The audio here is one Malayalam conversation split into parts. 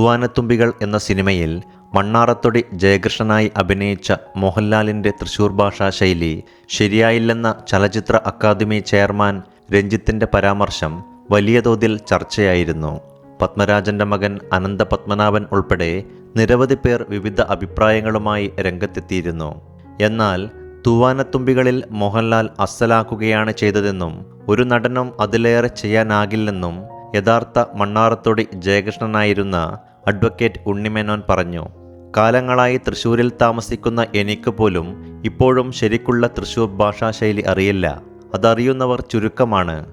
തൂവാനത്തുമ്പികൾ എന്ന സിനിമയിൽ മണ്ണാറത്തൊടി ജയകൃഷ്ണനായി അഭിനയിച്ച മോഹൻലാലിന്റെ തൃശൂർ ഭാഷാ ശൈലി ശരിയായില്ലെന്ന ചലച്ചിത്ര അക്കാദമി ചെയർമാൻ രഞ്ജിത്തിന്റെ പരാമർശം വലിയ തോതിൽ ചർച്ചയായിരുന്നു. പത്മരാജന്റെ മകൻ അനന്ത പത്മനാഭൻ ഉൾപ്പെടെ നിരവധി പേർ വിവിധ അഭിപ്രായങ്ങളുമായി രംഗത്തെത്തിയിരുന്നു. എന്നാൽ തൂവാനത്തുമ്പികളിൽ മോഹൻലാൽ അസ്സലാക്കുകയാണ് ചെയ്തതെന്നും ഒരു നടനും അതിലേറെ ചെയ്യാനാകില്ലെന്നും യഥാർത്ഥ മണ്ണാറത്തൊടി ജയകൃഷ്ണനായിരുന്ന അഡ്വക്കേറ്റ് ഉണ്ണിമേനോൻ പറഞ്ഞു കാലങ്ങളായി തൃശ്ശൂരിൽ താമസിക്കുന്ന എനിക്ക് പോലും ഇപ്പോഴും ശരിക്കുള്ള തൃശ്ശൂർ ഭാഷാശൈലി അറിയില്ല. അതറിയുന്നവർ ചുരുക്കമാണ്.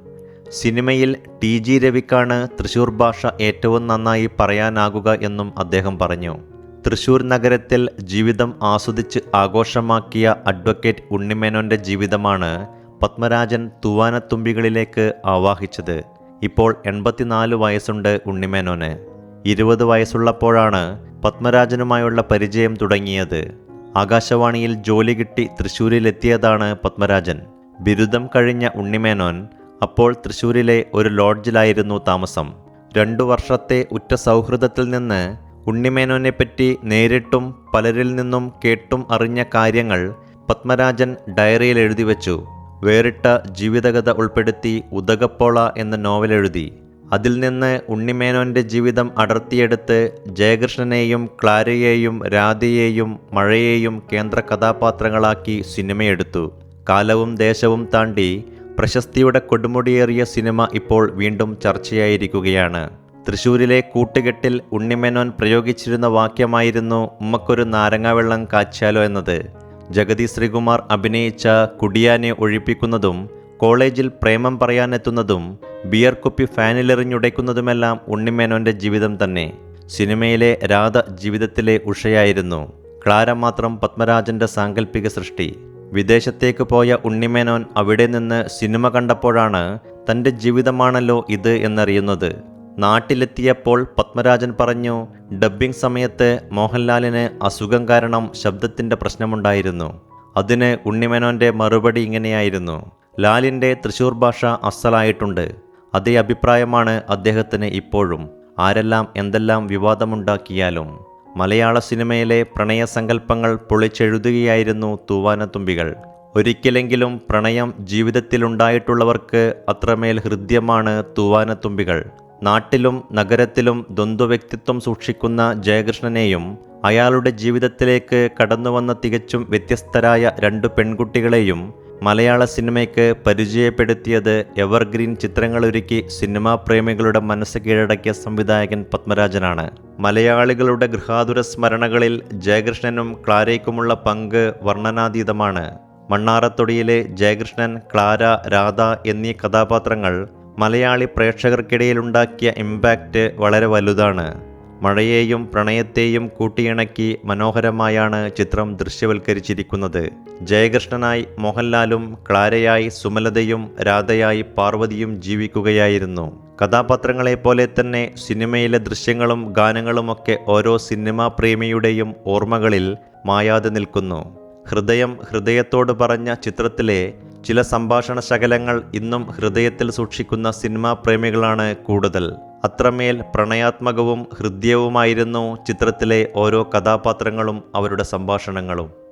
സിനിമയിൽ ടി ജി രവിക്കാണ് തൃശ്ശൂർ ഭാഷ ഏറ്റവും നന്നായി പറയാനാകുക എന്നും അദ്ദേഹം പറഞ്ഞു. തൃശ്ശൂർ നഗരത്തിൽ ജീവിതം ആസ്വദിച്ച് ആഘോഷമാക്കിയ അഡ്വക്കേറ്റ് ഉണ്ണിമേനോന്റെ ജീവിതമാണ് പത്മരാജൻ തൂവാനത്തുമ്പികളിലേക്ക് ആവാഹിച്ചത്. ഇപ്പോൾ എൺപത്തിനാല് വയസ്സുണ്ട് ഉണ്ണിമേനോന്. ഇരുപത് വയസ്സുള്ളപ്പോഴാണ് പത്മരാജനുമായുള്ള പരിചയം തുടങ്ങിയത്. ആകാശവാണിയിൽ ജോലി കിട്ടി തൃശ്ശൂരിലെത്തിയതാണ് പത്മരാജൻ. ബിരുദം കഴിഞ്ഞ ഉണ്ണിമേനോൻ അപ്പോൾ തൃശ്ശൂരിലെ ഒരു ലോഡ്ജിലായിരുന്നു താമസം. രണ്ടു വർഷത്തെ ഉറ്റ സൗഹൃദത്തിൽ നിന്ന് ഉണ്ണിമേനോനെപ്പറ്റി നേരിട്ടും പലരിൽ നിന്നും കേട്ടും അറിഞ്ഞ കാര്യങ്ങൾ പത്മരാജൻ ഡയറിയിൽ എഴുതി വച്ചു. വേറിട്ട ജീവിതകഥ ഉൾപ്പെടുത്തി ഉദകപ്പോള എന്ന നോവൽ എഴുതി. അതിൽ നിന്ന് ഉണ്ണിമേനോന്റെ ജീവിതം അടർത്തിയെടുത്ത് ജയകൃഷ്ണനെയും ക്ലാരയെയും രാധയെയും മഴയെയും കേന്ദ്ര കഥാപാത്രങ്ങളാക്കി സിനിമയെടുത്തു. കാലവും ദേശവും താണ്ടി പ്രശസ്തിയുടെ കൊടുമുടിയേറിയ സിനിമ ഇപ്പോൾ വീണ്ടും ചർച്ചയായിരിക്കുകയാണ്. തൃശൂരിലെ കൂട്ടുകെട്ടിൽ ഉണ്ണിമേനോൻ പ്രയോഗിച്ചിരുന്ന വാക്യമായിരുന്നു ഉമ്മക്കൊരു നാരങ്ങാവെള്ളം കാച്ചാലോ എന്നത്. ജഗതി ശ്രീകുമാർ അഭിനയിച്ച കുടിയാനെ ഒഴിപ്പിക്കുന്നതും കോളേജിൽ പ്രേമം പറയാനെത്തുന്നതും ബിയർ കുപ്പി ഫാനിലെറിഞ്ഞുടയ്ക്കുന്നതുമെല്ലാം ഉണ്ണിമേനോന്റെ ജീവിതം തന്നെ. സിനിമയിലെ രാധ ജീവിതത്തിലെ ഉഷയായിരുന്നു. ക്ലാര മാത്രം പത്മരാജന്റെ സാങ്കല്പിക സൃഷ്ടി. വിദേശത്തേക്ക് പോയ ഉണ്ണിമേനോൻ അവിടെ നിന്ന് സിനിമ കണ്ടപ്പോഴാണ് തന്റെ ജീവിതമാണല്ലോ ഇത് എന്നറിയുന്നത്. നാട്ടിലെത്തിയപ്പോൾ പത്മരാജൻ പറഞ്ഞു ഡബ്ബിംഗ് സമയത്ത് മോഹൻലാലിന് അസുഖം കാരണം ശബ്ദത്തിന്റെ പ്രശ്നമുണ്ടായിരുന്നു. അതിന് ഉണ്ണിമേനോന്റെ മറുപടി ഇങ്ങനെയായിരുന്നു. ലാലിന്റെ തൃശൂർ ഭാഷ അസലായിട്ടുണ്ട്. അതേ അഭിപ്രായമാണ് അദ്ദേഹത്തിന് ഇപ്പോഴും. ആരെല്ലാം എന്തെല്ലാം വിവാദമുണ്ടാക്കിയാലും. മലയാള സിനിമയിലെ പ്രണയസങ്കല്പങ്ങൾ പൊളിച്ചെഴുതുകയായിരുന്നു തൂവാനത്തുമ്പികൾ. ഒരിക്കലെങ്കിലും പ്രണയം ജീവിതത്തിലുണ്ടായിട്ടുള്ളവർക്ക് അത്രമേൽ ഹൃദ്യമാണ് തൂവാനത്തുമ്പികൾ. നാട്ടിലും നഗരത്തിലും ദ്വന്ദ്വവ്യക്തിത്വം സൂക്ഷിക്കുന്ന ജയകൃഷ്ണനെയും അയാളുടെ ജീവിതത്തിലേക്ക് കടന്നുവന്ന തികച്ചും വ്യത്യസ്തരായ രണ്ട് പെൺകുട്ടികളെയും മലയാള സിനിമയ്ക്ക് പരിചയപ്പെടുത്തിയത് എവർഗ്രീൻ ചിത്രങ്ങളൊരുക്കി സിനിമാ പ്രേമികളുടെ മനസ്സ് കീഴടക്കിയ സംവിധായകൻ പത്മരാജനാണ്. മലയാളികളുടെ ഗൃഹാതുര സ്മരണകളിൽ ജയകൃഷ്ണനും ക്ലാരയ്ക്കുമുള്ള പങ്ക് വർണനാതീതമാണ്. മണ്ണാറത്തൊടിയിലെ ജയകൃഷ്ണൻ ക്ലാര രാധ എന്നീ കഥാപാത്രങ്ങൾ മലയാളി പ്രേക്ഷകർക്കിടയിലുണ്ടാക്കിയ ഇമ്പാക്റ്റ് വളരെ വലുതാണ്. മഴയെയും പ്രണയത്തെയും കൂട്ടിയിണക്കി മനോഹരമായാണ് ചിത്രം ദൃശ്യവൽക്കരിച്ചിരിക്കുന്നത്. ജയകൃഷ്ണനായി മോഹൻലാലും ക്ലാരയായി സുമലതയും രാധയായി പാർവതിയും ജീവിക്കുകയായിരുന്നു. കഥാപാത്രങ്ങളെപ്പോലെ തന്നെ സിനിമയിലെ ദൃശ്യങ്ങളും ഗാനങ്ങളുമൊക്കെ ഓരോ സിനിമാ പ്രേമിയുടെയും ഓർമ്മകളിൽ മായാതെ നിൽക്കുന്നു. ഹൃദയം ഹൃദയത്തോട് പറഞ്ഞ ചിത്രത്തിലെ ചില സംഭാഷണ ശകലങ്ങൾ ഇന്നും ഹൃദയത്തിൽ സൂക്ഷിക്കുന്ന സിനിമാ പ്രേമികളാണ് കൂടുതൽ. അത്രമേൽ പ്രണയാത്മകവും ഹൃദ്യവുമായിരുന്നു ചിത്രത്തിലെ ഓരോ കഥാപാത്രങ്ങളും അവരുടെ സംഭാഷണങ്ങളും.